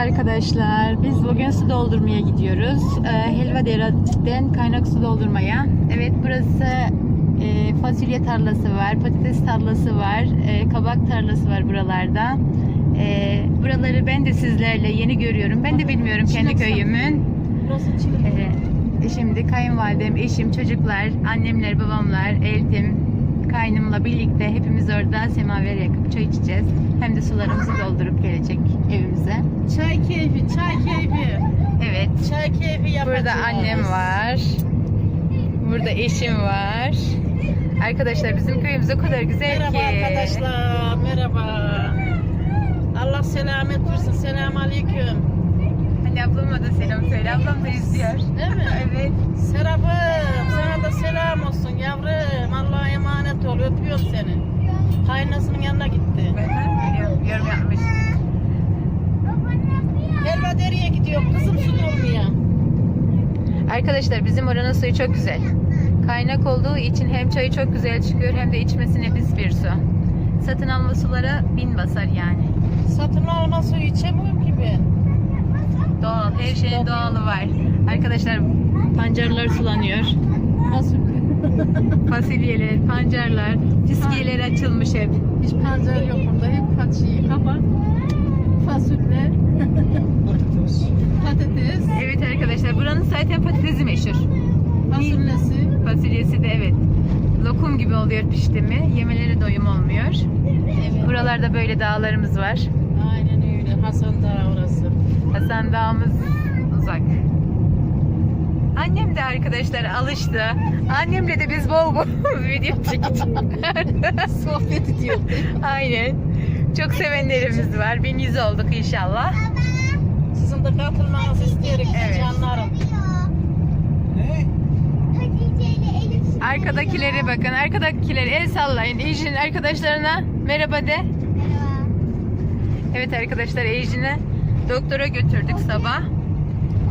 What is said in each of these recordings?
arkadaşlar. Biz bugün su doldurmaya gidiyoruz. Ee, Helva Dere'den kaynak su doldurmaya. Evet burası e, fasulye tarlası var, patates tarlası var, e, kabak tarlası var buralarda. E, buraları ben de sizlerle yeni görüyorum. Ben de bilmiyorum kendi köyümün. Burası çilek. Şimdi kayınvalidem, eşim, çocuklar, annemler, babamlar, eltim, kaynımla birlikte hepimiz orada semaver yakıp çay içeceğiz. Hem de sularımızı doldurup gelecek evimize. Çay keyfi, çay keyfi. Evet. Çay keyfi yapacağız. Burada annem var. Burada eşim var. Arkadaşlar bizim köyümüz o kadar güzel Merhaba ki. arkadaşlar, merhaba. Allah selamet versin, selam aleyküm. Hadi ablama da selam söyle. Ablam da izliyor. Değil mi? Evet. Serap'ım, sana da selam olsun yavrum. Allah'a emanet ol, öpüyorum seni. Kaynasının yanına gitti. Ben biliyorum. Yorum yapmış. Helva dereye gidiyor, kızım su dolmaya. Arkadaşlar bizim oranın suyu çok güzel. Kaynak olduğu için hem çayı çok güzel çıkıyor hem de içmesi nefis bir su. Satın alma sulara bin basar yani. Satın alma suyu içemiyorum ki ben. Doğal, her şeyin doğalı var. Arkadaşlar pancarlar sulanıyor. Nasıl? Fasulyeler, pancarlar, fiskiyeler açılmış hep. Hiç pancar yok burada. Hep kaçıyı, kabak, fasulye, patates, Evet arkadaşlar buranın zaten patatesi meşhur. fasulyesi. Fasulyesi de evet. Lokum gibi oluyor pişti mi. Yemeleri doyum olmuyor. Evet. Buralarda böyle dağlarımız var. Aynen öyle. Hasan Dağı orası. Hasan Dağımız uzak. Annem de arkadaşlar alıştı. Annemle de biz bol bol video çektik. Sohbet ediyor. Aynen. Çok sevenlerimiz var. Bin yüz olduk inşallah. Sizin de katılmanızı isterim Evet. canlarım. Arkadakilere bakın. Arkadakileri el sallayın. Ejin arkadaşlarına merhaba de. Evet arkadaşlar Ejin'i doktora götürdük sabah.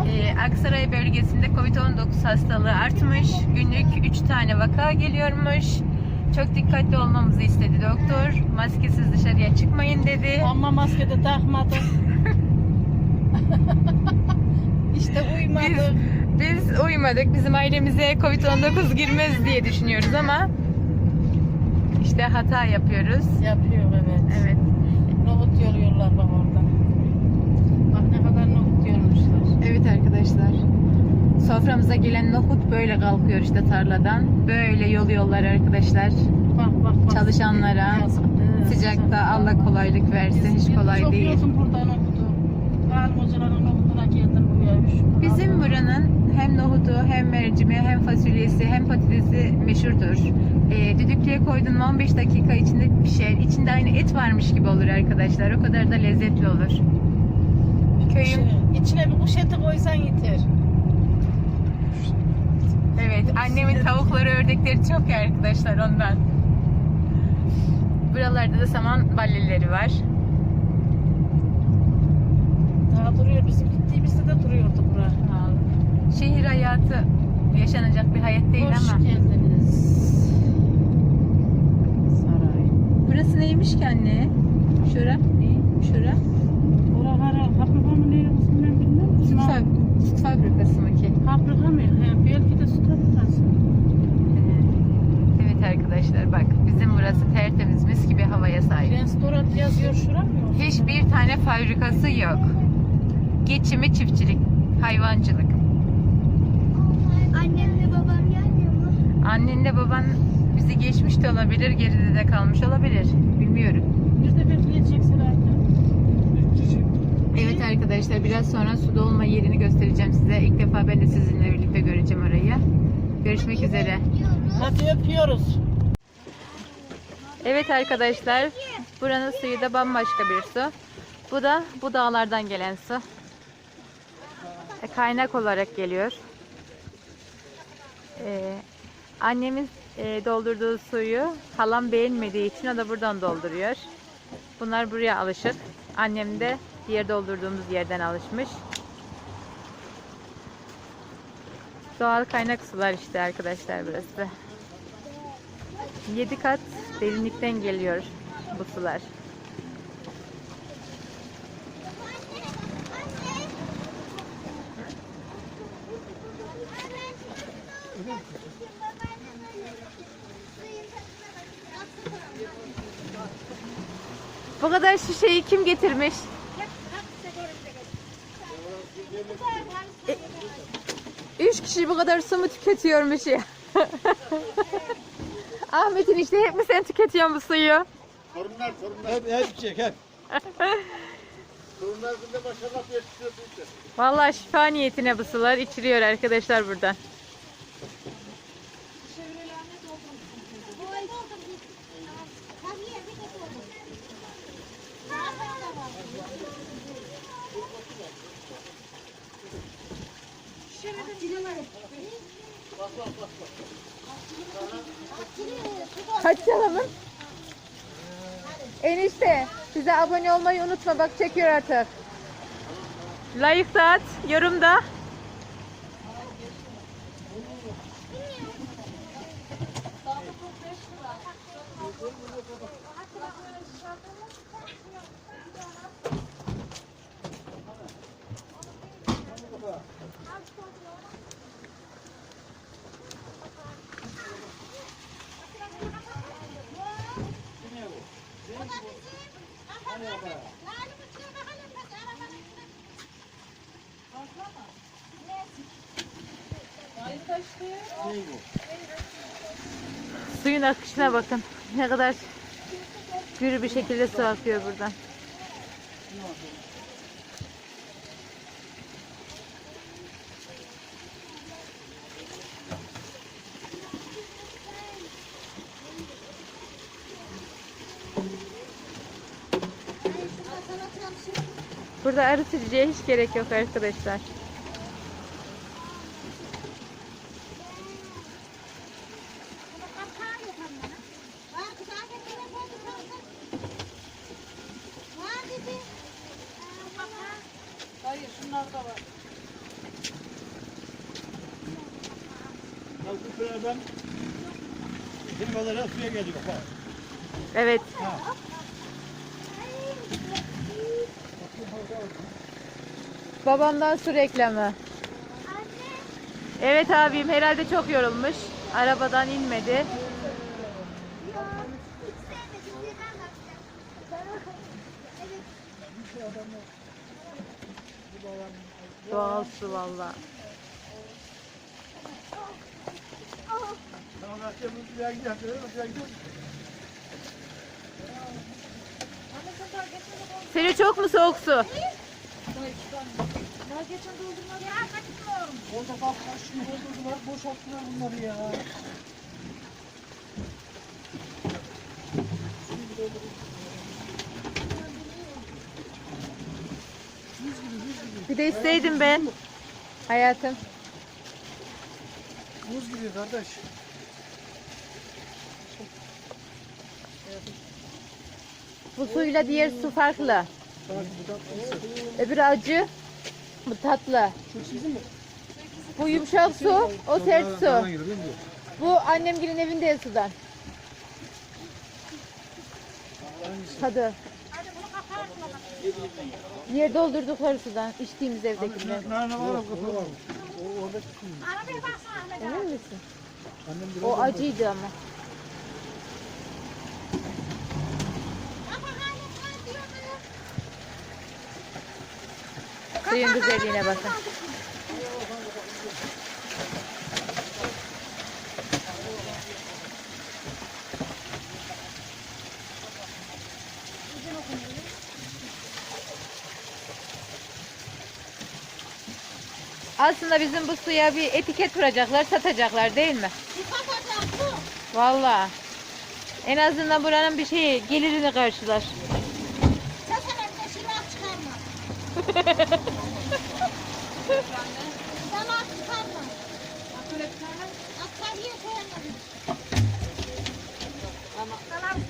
Ee, Aksaray bölgesinde Covid-19 hastalığı artmış. Günlük 3 tane vaka geliyormuş. Çok dikkatli olmamızı istedi doktor. Maskesiz dışarıya çıkmayın dedi. Ama maske de takmadım. işte uymadı. Biz, biz uymadık. Bizim ailemize Covid-19 girmez diye düşünüyoruz ama işte hata yapıyoruz. Yapıyor evet. Evet. Nohut yoruyorlar bak orada. Bak ne kadar nohut yormuşlar. Evet arkadaşlar. Soframıza gelen nohut böyle kalkıyor işte tarladan. Böyle yoluyorlar arkadaşlar. Bak bak bak. Çalışanlara Yazık, evet. Sıcakta Allah kolaylık versin. Hiç kolay değil. Bizim buranın hem nohutu hem mercimeği hem fasulyesi hem patatesi meşhurdur. Ee, düdüklüye koydun mu 15 dakika içinde pişer. İçinde aynı et varmış gibi olur arkadaşlar. O kadar da lezzetli olur. Köyüm Şey, İçine bir kuş eti koysan yeter. Evet, annemin tavukları, ördekleri çok ya arkadaşlar ondan. Buralarda da saman balleleri var. Daha duruyor. Bizim gittiğimizde de duruyordu bura. Şehir hayatı yaşanacak bir hayat değil Hoş ama. geldiniz. Saray. Burası neymiş ki anne? Şura, şura. Oralara fabrika mı ne ben bilmem. Süt, fab- süt fabrikası mı ki? Fabrika mı? He, belki de su fabrikası. Ee, Evet arkadaşlar bak bizim burası tertemiz mis gibi havaya sahip. Restoran yazıyor şura mı? yok? Hiçbir tane fabrikası yok. Geçimi çiftçilik, hayvancılık. Annemle babam gelmiyor mu? Annenle baban bizi geçmiş de olabilir, geride de kalmış olabilir. Bilmiyorum. Bir de bekleyeceksin artık. Evet arkadaşlar biraz sonra su dolma yerini göstereceğim size. İlk defa ben de sizinle birlikte göreceğim orayı. Görüşmek üzere. Hadi öpüyoruz. Evet arkadaşlar buranın suyu da bambaşka bir su. Bu da bu dağlardan gelen su. E, Kaynak olarak geliyor. Ee, annemiz e, doldurduğu suyu halam beğenmediği için o da buradan dolduruyor. Bunlar buraya alışık. Annem de diğer doldurduğumuz yerden alışmış. Doğal kaynak sular işte arkadaşlar burası. 7 kat derinlikten geliyor bu sular. Bu kadar şişeyi kim getirmiş? E, üç kişi bu kadar su mu tüketiyormuş ya? Ahmet'in işte hep mi sen tüketiyorsun bu suyu? Torunlar, torunlar. Hep, hep içecek hep. Torunlar günde maşallah yetiştiriyorsun işte. Vallahi şifa niyetine bu sular içiliyor arkadaşlar buradan. Kaç canımın? Enişte bize abone olmayı unutma bak çekiyor artık. Layık da at, yorum da. Suyun akışına bakın. Ne kadar gür bir şekilde su akıyor buradan. Burada arı sileceğe hiç gerek yok arkadaşlar. Ya bu sıradan bizim kadar suya geliyor bak. Evet. Babamdan su reklamı. Evet abim herhalde çok yorulmuş. Arabadan inmedi. Doğal su valla. Seni çok mu soğuk su? Orada bak taşını doldurdular. Boşalttılar bunları ya. Bir de isteydim ben. Hayatım. Buz gibi kardeş. Bu suyla diğer su farklı. Bak bu da Öbürü acı. Bu tatlı. Şu sizin mi? Bu yumuşak su, o sert su. Değil mi Bu annemgilin evinde sudan. Tadı. Yer doldurdukları sudan, içtiğimiz evdekinden. Nane var mı? Kafa var mı? O orada çıkıyor. Emin misin? Annem biraz O önce- acıydı ama. Suyun güzelliğine bakın. Aslında bizim bu suya bir etiket vuracaklar, satacaklar değil mi? Vallahi. En azından buranın bir şeyi gelirini karşılar.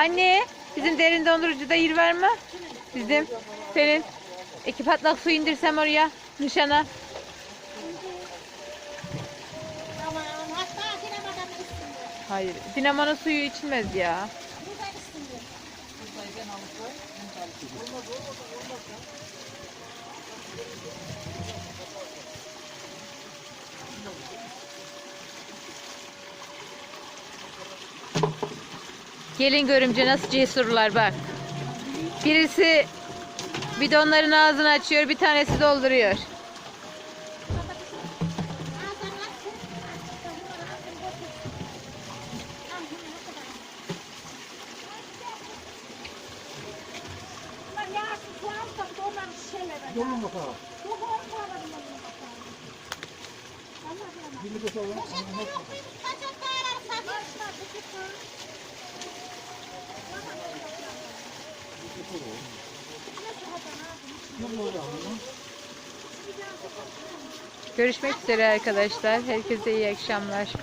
Anne, bizim derin dondurucuda yer var mı? Bizim, senin. İki patlak su indirsem oraya, nişana. Hayır, dinamonun suyu içilmez ya. Gelin görümce nasıl cesurlar bak. Birisi bidonların ağzını açıyor, bir tanesi dolduruyor. Dolun bakalım. Birlik bakalım. Görüşmek üzere arkadaşlar. Herkese iyi akşamlar.